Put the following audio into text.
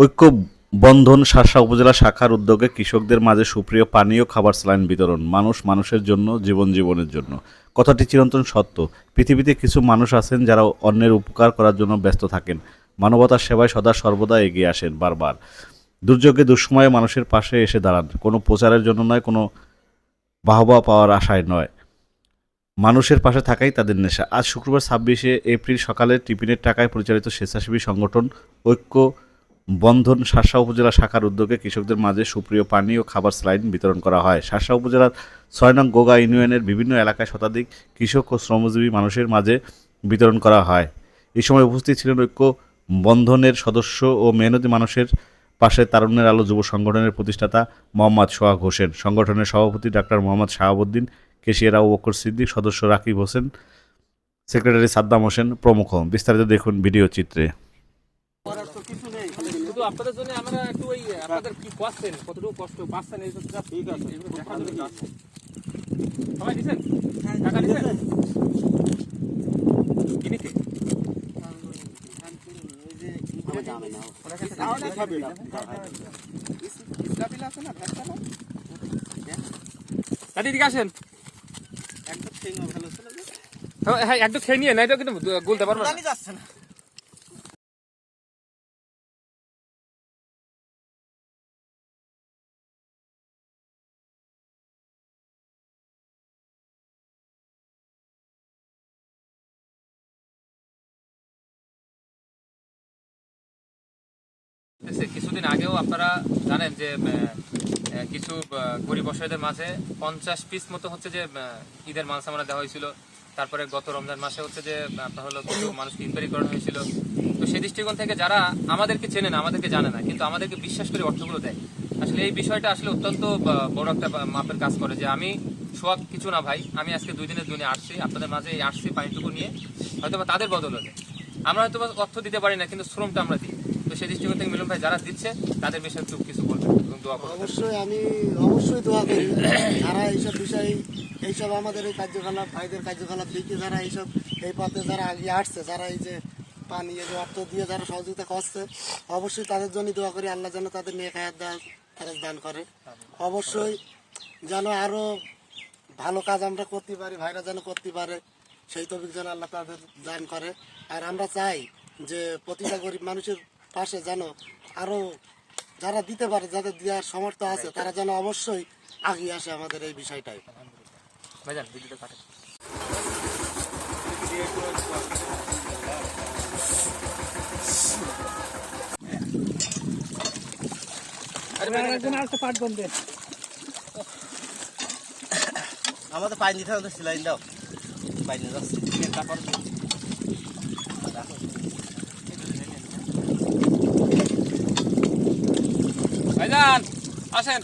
ঐক্য বন্ধন শাসা উপজেলা শাখার উদ্যোগে কৃষকদের মাঝে সুপ্রিয় পানীয় খাবার স্যালাইন বিতরণ, মানুষ মানুষের জন্য, জীবন জীবনের জন্য। কথাটি চিরন্তন সত্য। পৃথিবীতে কিছু মানুষ আছেন যারা অন্যের উপকার করার জন্য ব্যস্ত থাকেন। মানবতার সেবায় সদা সর্বদা এগিয়ে আসেন বারবার। দুর্যোগে দুঃসময়ে মানুষের পাশে এসে দাঁড়ান। কোনো প্রচারের জন্য নয়, কোনো বাহবা পাওয়ার আশায় নয়। মানুষের পাশে থাকাই তাদের নেশা। আজ শুক্রবার ছাব্বিশে এপ্রিল সকালে টিফিনের টাকায় পরিচালিত স্বেচ্ছাসেবী সংগঠন ঐক্য বন্ধন শাসা উপজেলা শাখার উদ্যোগে কৃষকদের মাঝে সুপ্রিয় পানি ও খাবার স্লাইন বিতরণ করা হয়। শাসা উপজেলার ছয় নং গোগা ইউনিয়নের বিভিন্ন এলাকায় শতাধিক কৃষক ও শ্রমজীবী মানুষের মাঝে বিতরণ করা হয়। এই সময় উপস্থিত ছিলেন ঐক্য বন্ধনের সদস্য ও মেহনতি মানুষের পাশে তারুণ্যের আলো যুব সংগঠনের প্রতিষ্ঠাতা মোহাম্মদ সোহাগ হোসেন, সংগঠনের সভাপতি ডাক্তার মোহাম্মদ শাহাবুদ্দিন, কেশিয়ার বকর সিদ্দিক, সদস্য রাকিব হোসেন, সেক্রেটারি সাদ্দাম হোসেন প্রমুখ। বিস্তারিত দেখুন ভিডিও চিত্রে। শুধু আপনাদের জন্য আমরা একটু ওই আপনাদের কি করছেন? কতটুকু কষ্ট পাচ্ছেন? এই সবটা ঠিক আছে। এগুলো দেখার সবাই দিছেন টাকা দিছেন কি নিতে দাদি দিকে আসেন। হ্যাঁ, হ্যাঁ একটু খেয়ে নিয়ে নাই তো কিন্তু গুলতে পারব না। এসে কিছুদিন আগেও আপনারা জানেন যে কিছু গরিব অসহায়দের মাঝে পঞ্চাশ পিস মতো হচ্ছে যে ঈদের মাংস আমরা দেওয়া হয়েছিল। তারপরে গত রমজান মাসে হচ্ছে যে আপনার হলো কিছু মানুষকে ইনকোয়ারি করানো হয়েছিল। তো সেই দৃষ্টিকোণ থেকে যারা আমাদেরকে চেনে না, আমাদেরকে জানে না, কিন্তু আমাদেরকে বিশ্বাস করে অর্থগুলো দেয়। আসলে এই বিষয়টা আসলে অত্যন্ত বড় একটা মাপের কাজ করে যে, আমি সোয়াগ কিছু না ভাই, আমি আজকে দুই দিনের জন্য আসছি, আপনাদের মাঝে এই আসছি পানিটুকু নিয়ে হয়তো তাদের বদলতে আমরা হয়তো অর্থ দিতে পারি না, কিন্তু শ্রমটা আমরা দিই। তো সেই দৃষ্টিকোণ থেকে মিলন ভাই যারা দিচ্ছে, তাদের বিষয়ে একটু কিছু বলবেন অবশ্যই আমি, অবশ্যই দোয়া করি। যারা এইসব বিষয়, এইসব আমাদের এই কার্যকলাপ, ভাইদের কার্যকলাপ দেখে যারা এইসব, এই পথে যারা এগিয়ে আসছে, যারা এই যে পানি, এই যে অর্থ দিয়ে যারা সহযোগিতা করছে, অবশ্যই তাদের জন্য দোয়া করি। আল্লাহ যেন তাদের নিয়ে খায়াত দান খরচ দান করে। অবশ্যই যেন আরও ভালো কাজ আমরা করতে পারি, ভাইরা যেন করতে পারে, সেই তবিক যেন আল্লাহ তাদের দান করে। আর আমরা চাই যে প্রতিটা গরিব মানুষের পাশে যেন আরও যারা দিতে পারে যাদের দেওয়ার সমর্থ আছে তারা যেন অবশ্যই আগিয়ে আসে আমাদের এই বিষয়টাই আমাদের পানি দিতে হবে সিলাইন দাও। পানি যাচ্ছে ভাইজান আসেন